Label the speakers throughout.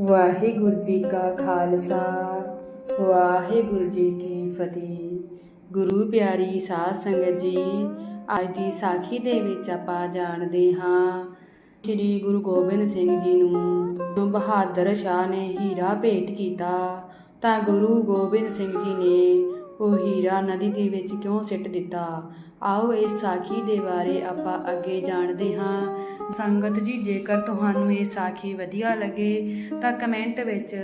Speaker 1: ਵਾਹਿਗੁਰੂ ਜੀ ਕਾ ਖਾਲਸਾ, ਵਾਹਿਗੁਰੂ ਜੀ ਕੀ ਫਤਿਹ। ਗੁਰੂ ਪਿਆਰੀ ਸਾਧ ਸੰਗਤ ਜੀ, ਅੱਜ ਦੀ ਸਾਖੀ ਦੇ ਵਿੱਚ ਆਪਾਂ ਜਾਣਦੇ ਹਾਂ, ਸ੍ਰੀ ਗੁਰੂ ਗੋਬਿੰਦ ਸਿੰਘ ਜੀ ਨੂੰ ਬਹਾਦਰ ਸ਼ਾਹ ਨੇ ਹੀਰਾ ਭੇਟ ਕੀਤਾ, ਤਾਂ ਗੁਰੂ ਗੋਬਿੰਦ ਸਿੰਘ ਜੀ ਨੇ ਉਹ ਹੀਰਾ ਨਦੀ ਦੇ ਵਿੱਚ ਕਿਉਂ ਸਿੱਟ ਦਿੱਤਾ? ਆਓ ਇਸ ਸਾਖੀ ਦੇ ਬਾਰੇ ਆਪਾਂ ਅੱਗੇ ਜਾਣਦੇ ਹਾਂ। ਸੰਗਤ ਜੀ, ਜੇਕਰ ਤੁਹਾਨੂੰ ਇਹ ਸਾਖੀ ਵਧੀਆ ਲੱਗੇ, ਤਾਂ ਕਮੈਂਟ ਵਿੱਚ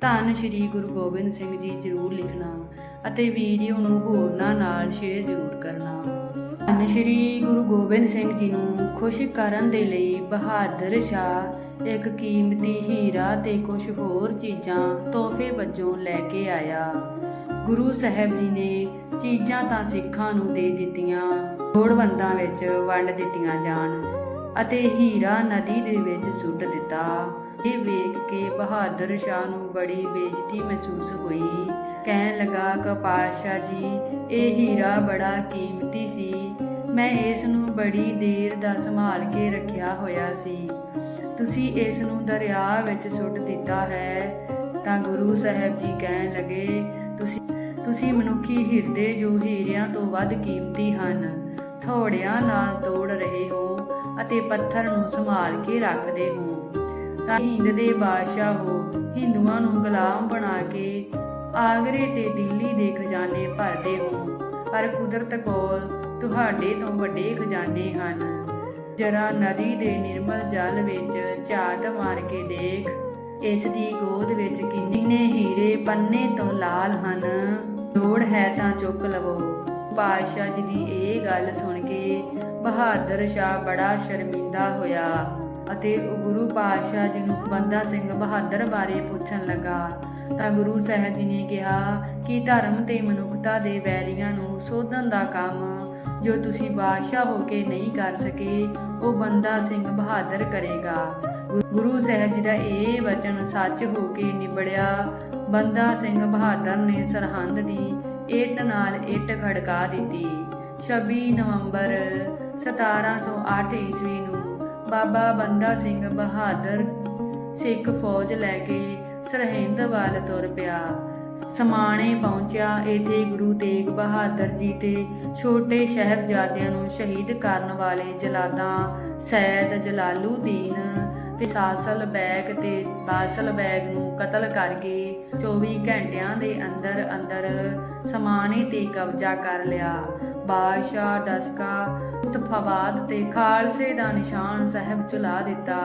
Speaker 1: ਧੰਨ ਸ਼੍ਰੀ ਗੁਰੂ ਗੋਬਿੰਦ ਸਿੰਘ ਜੀ ਜ਼ਰੂਰ ਲਿਖਣਾ ਅਤੇ ਵੀਡੀਓ ਨੂੰ ਹੋਰਨਾਂ ਨਾਲ ਸ਼ੇਅਰ ਜ਼ਰੂਰ ਕਰਨਾ। ਧੰਨ ਸ਼੍ਰੀ ਗੁਰੂ ਗੋਬਿੰਦ ਸਿੰਘ ਜੀ ਨੂੰ ਖੁਸ਼ ਕਰਨ ਦੇ ਲਈ ਬਹਾਦਰ ਸ਼ਾਹ ਇੱਕ ਕੀਮਤੀ ਹੀਰਾ ਤੇ ਕੁਝ ਹੋਰ ਚੀਜ਼ਾਂ ਤੋਹਫੇ ਵਜੋਂ ਲੈ ਕੇ ਆਇਆ। ਗੁਰੂ ਸਾਹਿਬ ਜੀ ਨੇ ਚੀਜ਼ਾਂ ਤਾਂ ਸਿੱਖਾਂ ਨੂੰ ਦੇ ਦਿੱਤੀਆਂ, ਲੋੜਵੰਦਾਂ ਵਿੱਚ ਵੰਡ ਦਿੱਤੀਆਂ ਜਾਣ। ਅਤੇ ਹੀਰਾ ਨਦੀ ਦੇ ਵਿੱਚ ਸੁੱਟ ਦਿੱਤਾ। ਇਹ ਵੇਖ ਕੇ ਬਹਾਦਰ ਸ਼ਾਹ ਨੂੰ ਬੜੀ ਬੇਇੱਜ਼ਤੀ ਮਹਿਸੂਸ ਹੋਈ। ਕਹਿਣ ਲੱਗਾ ਕਿ ਪਾਤਸ਼ਾਹ ਜੀ, ਇਹ ਹੀਰਾ ਬੜਾ ਕੀਮਤੀ ਸੀ। ਮੈਂ ਇਸ ਨੂੰ ਬੜੀ ਦੇਰ ਦਾ ਸੰਭਾਲ ਕੇ ਰੱਖਿਆ ਹੋਇਆ ਸੀ। ਤੁਸੀਂ ਇਸ ਨੂੰ ਦਰਿਆ ਵਿੱਚ ਸੁੱਟ ਦਿੱਤਾ ਹੈ। ਤਾਂ ਗੁਰੂ ਸਾਹਿਬ ਜੀ ਕਹਿਣ ਲੱਗੇ, ਤੁਸੀਂ ਤੁਸੀਂ ਮਨੁੱਖੀ ਹਿਰਦੇ ਜੋ ਹੀਰਿਆਂ ਤੋਂ ਵੱਧ ਕੀਮਤੀ ਹਨ, ਥੋੜਿਆਂ ਨਾਲ ਤੋੜ ਰਹੇ ਹੋ। ਅਤੇ ਪੱਥਰ ਨੂੰ ਸੰਭਾਲ ਕੇ ਰੱਖਦੇ ਹੋ, ਤਾਂ ਹਿੰਦ ਦੇ ਬਾਦਸ਼ਾਹ ਹੋ, ਹਿੰਦੂਆਂ ਨੂੰ ਗੁਲਾਮ ਬਣਾ ਕੇ ਆਗਰੇ ਤੇ ਦਿੱਲੀ ਦੇ ਖਜ਼ਾਨੇ ਭਰਦੇ ਹੋ। ਪਰ ਕੁਦਰਤ ਕੋਲ ਤੁਹਾਡੇ ਤੋਂ ਵੱਡੇ ਖਜ਼ਾਨੇ ਹਨ। ਜਰਾ ਨਦੀ ਦੇ ਨਿਰਮਲ ਜਲ ਵਿੱਚ ਝਾਤ ਮਾਰ ਕੇ ਦੇਖ, ਇਸ ਦੀ ਗੋਦ ਵਿੱਚ ਕਿੰਨੇ ਹੀਰੇ ਪੰਨੇ ਤੋਂ ਲਾਲ ਹਨ। ਲੋੜ ਹੈ ਤਾਂ ਚੁੱਕ ਲਵੋ। ਪਾਤਸ਼ਾਹ ਜੀ ਦੀ ਇਹ ਗੱਲ ਸੁਣ ਕੇ ਬਹਾਦਰ ਸ਼ਾਹ ਬੜਾ ਸ਼ਰਮਿੰਦਾ ਹੋਇਆ ਅਤੇ ਗੁਰੂ ਪਾਤਸ਼ਾਹ ਜੀ ਨੂੰ ਬੰਦਾ ਸਿੰਘ ਬਹਾਦਰ ਬਾਰੇ ਪੁੱਛਣ ਲੱਗਾ ਤਾਂ ਗੁਰੂ ਸਾਹਿਬ ਜੀ ਨੇ ਕਿਹਾ ਕਿ ਧਰਮ ਤੇ ਮਨੁੱਖਤਾ ਦੇ ਵੈਰੀਆਂ ਨੂੰ ਸੋਧਣ ਦਾ ਕੰਮ ਜੋ ਤੁਸੀਂ ਬਾਦਸ਼ਾਹ ਹੋ ਕੇ ਨਹੀਂ ਕਰ ਸਕੇ, ਉਹ ਬੰਦਾ ਸਿੰਘ ਬਹਾਦਰ ਕਰੇਗਾ। ਗੁਰੂ ਸਾਹਿਬ ਜੀ ਦਾ ਇਹ ਵਚਨ ਸੱਚ ਹੋ ਕੇ ਨਿਬੜਿਆ। ਬੰਦਾ ਸਿੰਘ ਬਹਾਦਰ ਨੇ ਸਰਹੰਦ ਦੀ ਇੱਟ ਨਾਲ ਇੱਟ ਖੜਕਾ ਦਿੱਤੀ। 26 ਨਵੰਬਰ 1708 ਈਸਵੀ ਨੂੰ ਬਾਬਾ ਬੰਦਾ ਸਿੰਘ ਬਹਾਦਰ ਸਿੱਖ ਫੌਜ ਲੈ ਕੇ ਸਰਹਿੰਦ ਵੱਲ ਤੁਰ ਪਿਆ। ਸਮਾਣੇ ਪਹੁੰਚਿਆ। ਇਥੇ ਗੁਰੂ ਤੇਗ ਬਹਾਦਰ ਜੀ ਤੇ ਛੋਟੇ ਸਾਹਿਬਜ਼ਾਦਿਆਂ ਨੂੰ ਸ਼ਹੀਦ ਕਰਨ ਵਾਲੇ ਜਲਾਦਾਂ, ਸੈਦ ਜਲਾਲੂਦੀਨ ਤੇ ਸਾਸਲ ਬੈਗ ਤੇ ਬਾਸਲ ਬੈਗ ਨੂੰ ਕਤਲ ਕਰਕੇ 24 ਘੰਟਿਆਂ ਦੇ ਅੰਦਰ ਅੰਦਰ ਸਮਾਣੇ ਤੇ ਕਬਜ਼ਾ ਕਰ ਲਿਆ। ਬਾਦਸ਼ਾਹ ਡਸਕਾ ਉਤਫਾਵਾਦ ਤੇ ਖਾਲਸੇ ਦਾ ਨਿਸ਼ਾਨ ਸਾਹਿਬ ਚੁਲਾ ਦਿੱਤਾ।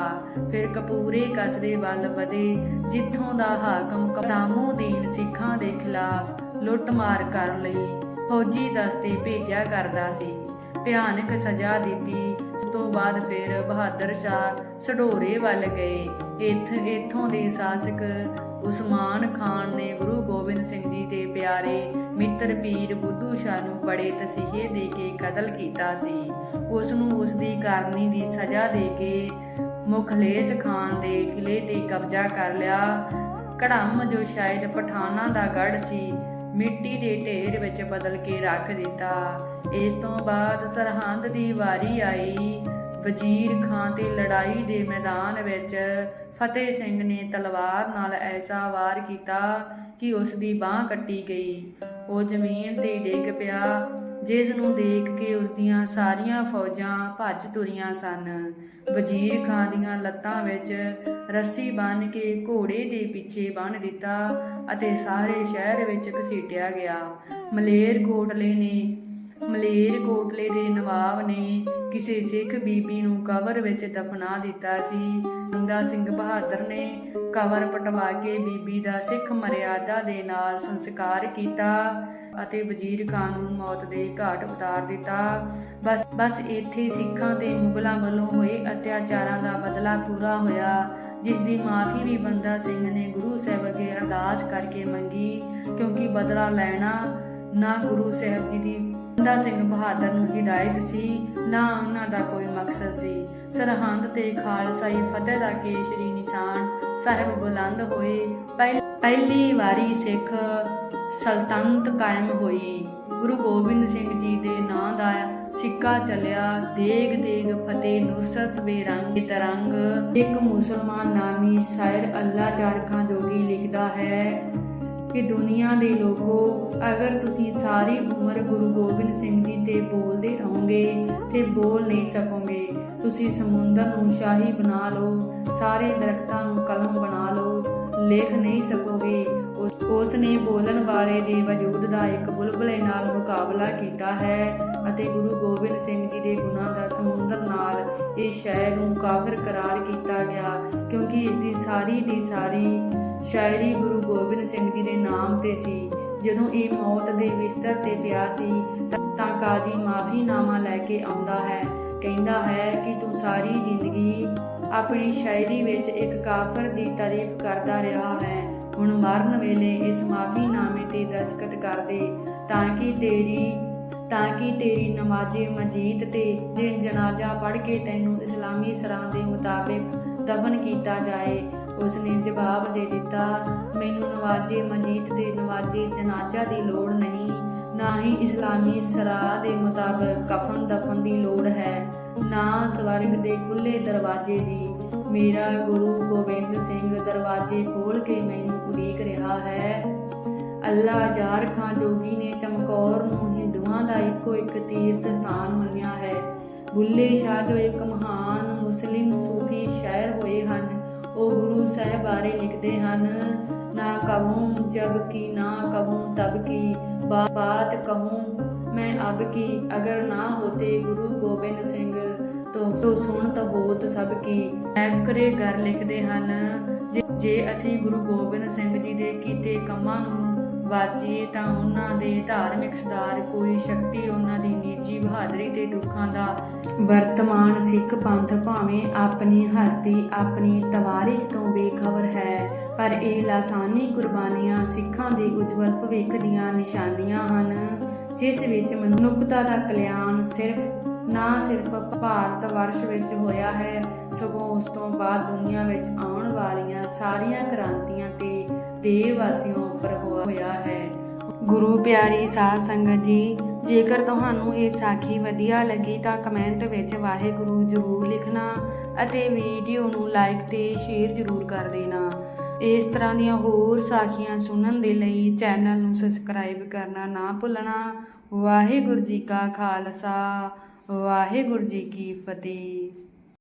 Speaker 1: ਫਿਰ ਕਪੂਰੇ ਕਸਬੇ ਵੱਲ ਵਧੇ, ਜਿੱਥੋਂ ਦਾ ਹਾਕਮ ਕਦਾਮੂਦੀਨ ਸਿੱਖਾਂ ਦੇ ਖਿਲਾਫ ਲੁੱਟਮਾਰ ਕਰਨ ਲਈ, ਫੌਜੀ ਦਸਤੇ ਭੇਜਿਆ ਕਰਦਾ ਸੀ। ਭਿਆਨਕ ਸਜ਼ਾ ਦਿੱਤੀ। ਉਸ ਤੋਂ ਬਾਅਦ ਫਿਰ ਬਹਾਦਰ ਸ਼ਾਹ ਸਢੋਰੇ ਵੱਲ ਗਏ। ਇੱਥ ਇਥੋਂ ਦੇ ਸ਼ਾਸਕ ਉਸਮਾਨ ਖਾਨ ਨੇ ਗੁਰੂ ਗੋਬਿੰਦ ਸਿੰਘ ਜੀ ਦੇ ਪਿਆਰੇ ਮਿੱਤਰ ਪੀਰ ਬੁੱਧੂ ਸ਼ਾਹ ਨੂੰ ਬੜੇ ਤਸੀਹੇ ਦੇ ਕੇ ਕਤਲ ਕੀਤਾ ਸੀ। ਉਸ ਨੂੰ ਉਸ ਦੀ ਕਰਨੀ ਦੀ ਸਜ਼ਾ ਦੇ ਕੇ ਮੁਖਲੇਸ ਖਾਨ ਦੇ ਕਿਲੇ ਤੇ ਕਬਜ਼ਾ ਕਰ ਲਿਆ। ਕੜਮ ਜੋ ਸ਼ਾਇਦ ਪਠਾਨਾਂ ਦਾ ਗੜ ਸੀ, ਮਿੱਟੀ ਦੇ ਢੇਰ ਵਿੱਚ ਬਦਲ ਕੇ ਰੱਖ ਦਿੱਤਾ। ਇਸ ਤੋਂ ਬਾਅਦ ਸਰਹੰਦ ਦੀ ਵਾਰੀ ਆਈ। ਵਜ਼ੀਰ ਖਾਂ ਤੇ ਲੜਾਈ ਦੇ ਮੈਦਾਨ ਵਿੱਚ ਫਤਿਹ ਸਿੰਘ ਨੇ ਤਲਵਾਰ ਨਾਲ ਐਸਾ ਵਾਰ ਕੀਤਾ ਕਿ ਉਸ ਦੀ ਬਾਹ ਕੱਟੀ ਗਈ। ਉਹ ਜ਼ਮੀਨ ਤੇ ਡਿੱਗ ਪਿਆ, ਜਿਸ ਨੂੰ ਦੇਖ ਕੇ ਉਸ ਦੀਆਂ ਸਾਰੀਆਂ ਫੌਜਾਂ ਭੱਜ ਤੁਰੀਆਂ ਸਨ। ਵਜ਼ੀਰ ਖਾਂ ਦੀਆਂ ਲੱਤਾਂ ਵਿੱਚ ਰੱਸੀ ਬੰਨ੍ਹ ਕੇ ਘੋੜੇ ਦੇ ਪਿੱਛੇ ਬੰਨ੍ਹ ਦਿੱਤਾ ਅਤੇ ਸਾਰੇ ਸ਼ਹਿਰ ਵਿੱਚ ਘਸੀਟਿਆ ਗਿਆ। ਮਲੇਰ ਕੋਟਲੇ ਨੇ ਮਲੇਰਕੋਟਲੇ ਦੇ ਨਵਾਬ ਨੇ ਕਿਸੇ ਸਿੱਖ ਬੀਬੀ ਨੂੰ ਕਬਰ ਵਿੱਚ ਦਫਨਾ ਦਿੱਤਾ ਸੀ। ਬੰਦਾ ਸਿੰਘ ਬਹਾਦਰ ਨੇ ਕਬਰ ਪਟਵਾ ਕੇ ਬੀਬੀ ਦਾ ਸਿੱਖ ਮਰਿਆਦਾ ਦੇ ਨਾਲ ਸੰਸਕਾਰ ਕੀਤਾ ਅਤੇ ਵਜ਼ੀਰ ਖਾਨ ਨੂੰ ਮੌਤ ਦੇ ਘਾਟ ਉਤਾਰ ਦਿੱਤਾ। ਬਸ ਬਸ ਇੱਥੇ ਸਿੱਖਾਂ ਤੇ ਮੁਗਲਾਂ ਵੱਲੋਂ ਹੋਏ ਅਤਿਆਚਾਰਾਂ ਦਾ ਬਦਲਾ ਪੂਰਾ ਹੋਇਆ, ਜਿਸ ਦੀ ਮਾਫੀ ਵੀ ਬੰਦਾ ਸਿੰਘ ਨੇ ਗੁਰੂ ਸਾਹਿਬ ਅੱਗੇ ਅਰਦਾਸ ਕਰਕੇ ਮੰਗੀ, ਕਿਉਂਕਿ ਬਦਲਾ ਲੈਣਾ ਨਾ ਗੁਰੂ ਸਾਹਿਬ ਜੀ ਦੀ ਬੰਦਾ ਸਿੰਘ ਬਹਾਦਰ ਨੂੰ ਹਿਦਾਇਤ ਸੀ, ਨਾ ਉਹਨਾਂ ਦਾ ਕੋਈ ਮਕਸਦ ਸੀ। ਸਰਹੰਦ ਤੇ ਖਾਲਸਾਈ ਫਤਿਹ ਦਾ ਕੇਸ਼ਰੀ ਨਿਸ਼ਾਨ ਸਾਹਿਬ ਬੁਲੰਦ ਹੋਏ। ਪਹਿਲੀ ਵਾਰੀ ਸਿੱਖ ਸਲਤਨਤ ਕਾਇਮ ਹੋਈ। ਗੁਰੂ ਗੋਬਿੰਦ ਸਿੰਘ ਜੀ ਦੇ ਨਾਂ ਦਾ ਸਿੱਕਾ ਚੱਲਿਆ। ਦੇਗ ਦੇਗ ਫਤਿਹ ਨੁਸਰਤ ਬੇਰੰਗ ਤਰੰਗ। ਇੱਕ ਮੁਸਲਮਾਨ ਨਾਮੀ ਸ਼ਾਇਰ ਅੱਲਾ ਚਾਰਖਾਂ ਜੋਗੀ ਲਿਖਦਾ ਹੈ। ਕਿ ਦੁਨੀਆ ਦੇ ਲੋਕੋ, ਅਗਰ ਤੁਸੀਂ ਸਾਰੀ ਉਮਰ ਗੁਰੂ ਗੋਬਿੰਦ ਸਿੰਘ ਜੀ ਤੇ ਬੋਲਦੇ ਰਹੋਗੇ ਤੇ ਬੋਲ ਨਹੀਂ ਸਕੋਗੇ। ਤੁਸੀਂ ਸਮੁੰਦਰ ਨੂੰ ਸ਼ਾਹੀ ਬਣਾ ਲਓ, ਸਾਰੇ ਦਰਖਤਾਂ ਨੂੰ ਕਲਮ ਬਣਾ ਲਓ, ਲਿਖ ਨਹੀਂ ਸਕੋਗੇ। ਉਸ- ਉਸ ਨੇ ਬੋਲਣ ਵਾਲੇ ਦੇ ਵਜੂਦ ਦਾ ਇੱਕ ਬੁਲਬੁਲੇ ਨਾਲ ਮੁਕਾਬਲਾ ਕੀਤਾ ਹੈ ਅਤੇ ਗੁਰੂ ਗੋਬਿੰਦ ਸਿੰਘ ਜੀ ਦੇ ਗੁਣਾਂ ਦਾ ਸਮੁੰਦਰ ਨਾਲ ਇਸ ਸ਼ਾਇਰ ਨੂੰ ਕਾਫਰ ਕਰਾਰ ਕੀਤਾ ਗਿਆ, ਕਿਉਂਕਿ ਇਸ ਦੀ ਸਾਰੀ ਦੀ ਸਾਰੀ ਸ਼ਾਇਰੀ ਗੁਰੂ ਗੋਬਿੰਦ ਸਿੰਘ ਜੀ ਦੇ ਨਾਮ ਤੇ ਸੀ। ਜਦੋਂ ਇਹ ਮੌਤ ਦੇ ਬਿਸਤਰ ਤੇ ਪਿਆ ਸੀ, ਤਾਂ ਕਾਜੀ ਮਾਫੀਨਾਮਾ ਲੈ ਕੇ ਆਉਂਦਾ ਹੈ। ਕਹਿੰਦਾ ਹੈ ਕਿ ਤੂੰ ਸਾਰੀ ਜ਼ਿੰਦਗੀ ਆਪਣੀ ਸ਼ਾਇਰੀ ਵਿੱਚ ਇੱਕ ਕਾਫਰ ਦੀ ਤਾਰੀਫ ਕਰਦਾ ਰਿਹਾ ਹੈ। ਹੁਣ ਮਰਨ ਵੇਲੇ ਇਸ ਮਾਫੀਨਾਮੇ ਤੇ ਦਸਖਤ ਕਰ ਦੇ, ਤਾਂ ਕਿ ਤੇਰੀ ਤਾਂ ਕਿ ਤੇਰੀ ਨਮਾਜ਼ੇ ਮਜੀਦ ਤੇ ਜੇ ਜਨਾਜ਼ਾ ਪੜ੍ਹ ਕੇ ਤੈਨੂੰ ਇਸਲਾਮੀ ਸਰਾਂ ਦੇ ਮੁਤਾਬਿਕ ਦਫਨ ਕੀਤਾ ਜਾਏ। ਉਸ ਨੇ ਜਵਾਬ ਦੇ ਦਿੱਤਾ, ਮੈਨੂੰ ਨਵਾਜ਼ੇ ਮਜੀਦ ਦੇ ਨਵਾਜ਼ੇ ਜਨਾਜ਼ਾ ਦੀ ਲੋੜ ਨਹੀਂ, ਨਾ ਹੀ ਇਸਲਾਮੀ ਸਰਾ ਦੇ ਮੁਤਾਬਕ ਕਫਨ ਦਫਨ ਦੀ ਲੋੜ ਹੈ, ਨਾ ਸਵਰਗ ਦੇ ਖੁੱਲੇ ਦਰਵਾਜ਼ੇ ਦੀ। ਮੇਰਾ ਗੁਰੂ ਗੋਬਿੰਦ ਸਿੰਘ ਦਰਵਾਜ਼ੇ ਖੋਲ ਕੇ ਮੈਨੂੰ ਉਡੀਕ ਰਿਹਾ ਹੈ। ਅੱਲਾ ਜਾਰ ਖਾਂ ਜੋਗੀ ਨੇ ਚਮਕੌਰ ਨੂੰ ਹਿੰਦੂਆਂ ਦਾ ਇੱਕੋ ਇੱਕ ਤੀਰਥ ਸਥਾਨ ਮੰਨਿਆ ਹੈ। ਬੁੱਲੇ ਸ਼ਾਹ ਜੋ ਇੱਕ ਮਹਾਨ ਮੁਸਲਿਮ ਸੂਫੀ ਸ਼ਾਇਰ ਹੋਏ ਹਨ ਉਹ ਗੁਰੂ ਸਾਹਿਬ ਬਾਰੇ ਲਿਖਦੇ ਹਨ, ਨਾ ਕਹੂੰ ਜਬ ਕੀ, ਨਾ ਕਹੂੰ ਤਬ ਕੀ ਬਾਤ ਕਹੂੰ ਮੈਂ ਅਬ ਕੀ, ਅਗਰ ਨਾ ਹੋਤੇ ਗੁਰੂ ਗੋਬਿੰਦ ਸਿੰਘ, ਤੋ ਤੋ ਸੁਣਤ ਹੋਤ ਸਭ ਕੀ। ਐਕਰੇ ਘਰ ਲਿਖਦੇ ਹਨ, ਜੇ- ਜੇ ਅਸੀਂ ਗੁਰੂ ਗੋਬਿੰਦ ਸਿੰਘ ਜੀ ਦੇ ਕੀਤੇ ਕੰਮਾਂ ਨੂੰ ਵਾਚੀਏ ਤਾਂ ਉਹਨਾਂ ਦੇ ਧਾਰਮਿਕ ਸੁਧਾਰ, ਕੋਈ ਸ਼ਕਤੀ ਉਹਨਾਂ ਦੀ ਨਿੱਜੀ ਬਹਾਦਰੀ ਤੇ ਦੁੱਖਾਂ ਦਾ ਵਰਤਮਾਨ ਸਿੱਖ ਪੰਥ ਭਾਵੇਂ ਆਪਣੀ ਹਸਤੀ, ਆਪਣੀ ਤਵਾਰੀਖ ਤੋਂ ਬੇਖਬਰ ਹੈ, ਪਰ ਇਹ ਲਾਸਾਨੀ ਕੁਰਬਾਨੀਆਂ ਸਿੱਖਾਂ ਦੇ ਉਜਵਲ ਭਵਿੱਖ ਦੀਆਂ ਨਿਸ਼ਾਨੀਆਂ ਹਨ, ਜਿਸ ਵਿੱਚ ਮਨੁੱਖਤਾ ਦਾ ਕਲਿਆਣ ਸਿਰਫ, ਨਾ ਸਿਰਫ ਭਾਰਤ ਵਰਸ਼ ਵਿੱਚ ਹੋਇਆ ਹੈ, ਸਗੋਂ ਉਸ ਤੋਂ ਬਾਅਦ ਦੁਨੀਆ ਵਿੱਚ ਆਉਣ ਵਾਲੀਆਂ ਸਾਰੀਆਂ ਕ੍ਰਾਂਤੀਆਂ ਤੇ ਦੇ ਵਾਸੀਆਂ ਉੱਪਰ ਹੋਇਆ ਹੈ। ਗੁਰੂ ਪਿਆਰੀ ਸਾਧ ਸੰਗਤ ਜੀ, ਜੇਕਰ ਤੁਹਾਨੂੰ ਇਹ ਸਾਖੀ ਵਧੀਆ ਲੱਗੀ ਤਾਂ ਕਮੈਂਟ ਵਿੱਚ ਵਾਹਿਗੁਰੂ ਜ਼ਰੂਰ ਲਿਖਣਾ ਅਤੇ ਵੀਡੀਓ ਨੂੰ ਲਾਈਕ ਤੇ ਸ਼ੇਅਰ ਜ਼ਰੂਰ ਕਰ ਦੇਣਾ। ਇਸ ਤਰ੍ਹਾਂ ਦੀਆਂ ਹੋਰ ਸਾਖੀਆਂ ਸੁਣਨ ਦੇ ਲਈ ਚੈਨਲ ਨੂੰ ਸਬਸਕ੍ਰਾਈਬ ਕਰਨਾ ਨਾ ਭੁੱਲਣਾ। ਵਾਹਿਗੁਰੂ ਜੀ ਕਾ ਖਾਲਸਾ, ਵਾਹਿਗੁਰੂ ਜੀ ਕੀ ਫਤਿਹ।